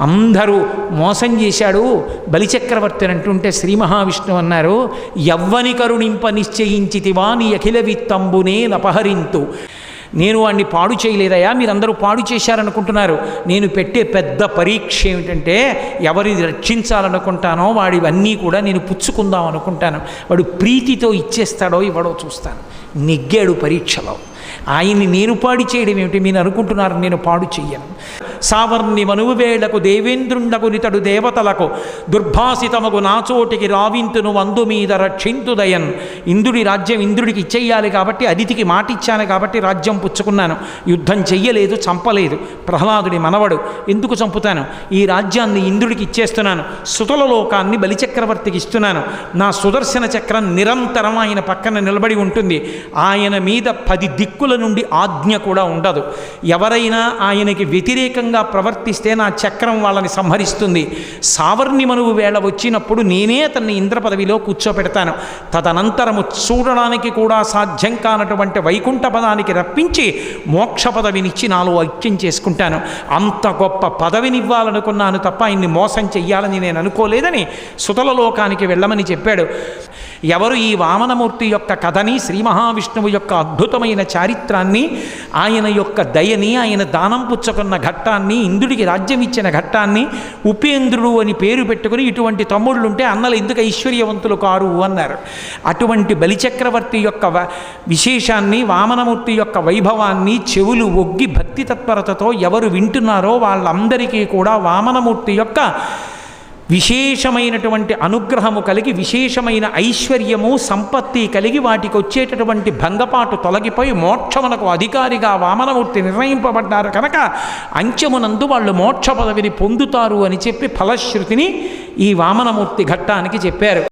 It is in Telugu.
అందరూ మోసం చేశాడు. బలిచక్రవర్తిని అంటుంటే శ్రీ మహావిష్ణువు అన్నారు ఎవ్వని కరుణింప నిశ్చయించితివా నీ అఖిల విత్తంబునే నపహరింతు నేను వాడిని పాడు చేయలేదయా మీరందరూ పాడు చేశారనుకుంటున్నారు. నేను పెట్టే పెద్ద పరీక్ష ఏమిటంటే ఎవరిని రక్షించాలనుకుంటానో వాడివన్నీ కూడా నేను పుచ్చుకుందాం అనుకుంటాను వాడు ప్రీతితో ఇచ్చేస్తాడో ఇవ్వడో చూస్తాను. నెగ్గాడు పరీక్షలో. ఆయన్ని నేను పాడి చేయడం ఏమిటి? మీరు అనుకుంటున్నారు నేను పాడు చెయ్యను. సావర్ణి మనువువేళ్ళకు దేవేంద్రుండకు నితడు దేవతలకు దుర్భాసితమగు నాచోటికి రావింతును వందు మీద రక్షింతుదయన్. ఇంద్రుడి రాజ్యం ఇంద్రుడికి ఇచ్చేయాలి కాబట్టి అదితికి మాట ఇచ్చాను కాబట్టి రాజ్యం పుచ్చుకున్నాను. యుద్ధం చెయ్యలేదు చంపలేదు. ప్రహ్లాదుడి మనవడు ఎందుకు చంపుతాను? ఈ రాజ్యాన్ని ఇంద్రుడికి ఇచ్చేస్తున్నాను. సుతల లోకాన్ని బలిచక్రవర్తికి ఇస్తున్నాను. నా సుదర్శన చక్రం నిరంతరం ఆయన పక్కన నిలబడి ఉంటుంది. ఆయన మీద పది దిక్కు దిక్కుల నుండి ఆజ్ఞ కూడా ఉండదు. ఎవరైనా ఆయనకి వ్యతిరేకంగా ప్రవర్తిస్తే నా చక్రం వాళ్ళని సంహరిస్తుంది. సావర్ణి మనువు వేళ వచ్చినప్పుడు నేనే అతన్ని ఇంద్ర పదవిలో కూర్చోపెడతాను. తదనంతరము చూడడానికి కూడా సాధ్యం కానటువంటి వైకుంఠ పదానికి రప్పించి మోక్ష పదవినిచ్చి నాలో ఐక్యం చేసుకుంటాను. అంత గొప్ప పదవినివ్వాలనుకున్నాను తప్ప ఆయన్ని మోసం చెయ్యాలని నేను అనుకోలేదని సుతల లోకానికి వెళ్ళమని చెప్పాడు. ఎవరు ఈ వామనమూర్తి యొక్క కథని శ్రీ మహావిష్ణువు యొక్క అద్భుతమైన చారిత్రాన్ని ఆయన యొక్క దయని ఆయన దానం పుచ్చుకున్న ఘట్టాన్ని ఇంద్రుడికి రాజ్యం ఇచ్చిన ఘట్టాన్ని ఉపేంద్రుడు అని పేరు పెట్టుకుని ఇటువంటి తమ్ముళ్ళుంటే అన్నలు ఎందుకు ఐశ్వర్యవంతులు కారు అన్నారు. అటువంటి బలిచక్రవర్తి యొక్క విశేషాన్ని వామనమూర్తి యొక్క వైభవాన్ని చెవులు ఒగ్గి భక్తి తత్పరతతో ఎవరు వింటున్నారో వాళ్ళందరికీ కూడా వామనమూర్తి యొక్క విశేషమైనటువంటి అనుగ్రహము కలిగి విశేషమైన ఐశ్వర్యము సంపత్తి కలిగి వాటికి వచ్చేటటువంటి భంగపాటు తొలగిపోయి మోక్షమునకు అధికారిగా వామనమూర్తి నిర్ణయింపబడ్డారు కనుక అంచెమునందు వాళ్ళు మోక్ష పదవిని పొందుతారు అని చెప్పి ఫలశ్రుతిని ఈ వామనమూర్తి ఘట్టానికి చెప్పారు.